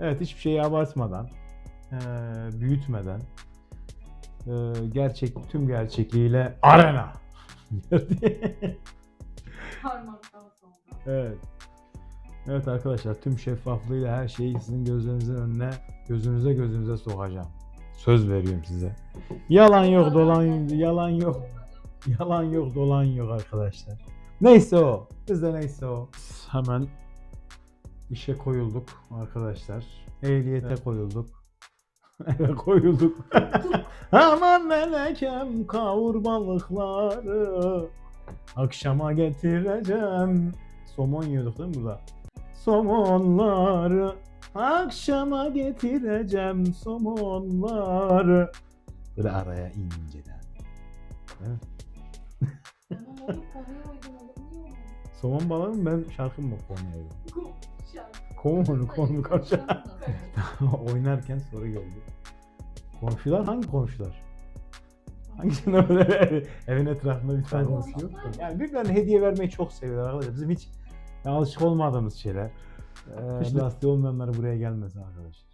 Evet hiçbir şeyi abartmadan, eee, büyütmeden, eee, gerçek tüm gerçekliğiyle arena. Parmaktan sonra. evet. Evet arkadaşlar tüm şeffaflığıyla her şeyi sizin gözlerinizin önüne, gözünüze gözünüze sokacağım. Söz veriyorum size. Yalan yok, dolan yalan yok. Yalan yok, dolan yok arkadaşlar. Neyse o. Biz de neyse o. Hemen işe koyulduk arkadaşlar. Ehliyete koyulduk. Eve koyulduk. Aman melekem kavur balıkları. Akşama getireceğim. Somon yiyorduk değil mi burada? Somonları. Akşama getireceğim somonları. Böyle araya inceden. Onu Somon balığı mı ben şarkı mı? Şarkı. Konu konu karşı. Oynarken soru geldi. Komşular hangi komşular? Hangisinde böyle evin etrafında bir tane komşu yok mu? Yani birbirlerine hediye vermeyi çok seviyorlar arkadaşlar. Bizim hiç alışık olmadığımız şeyler. Kış lastiği olmayanlar buraya gelmesin arkadaşlar.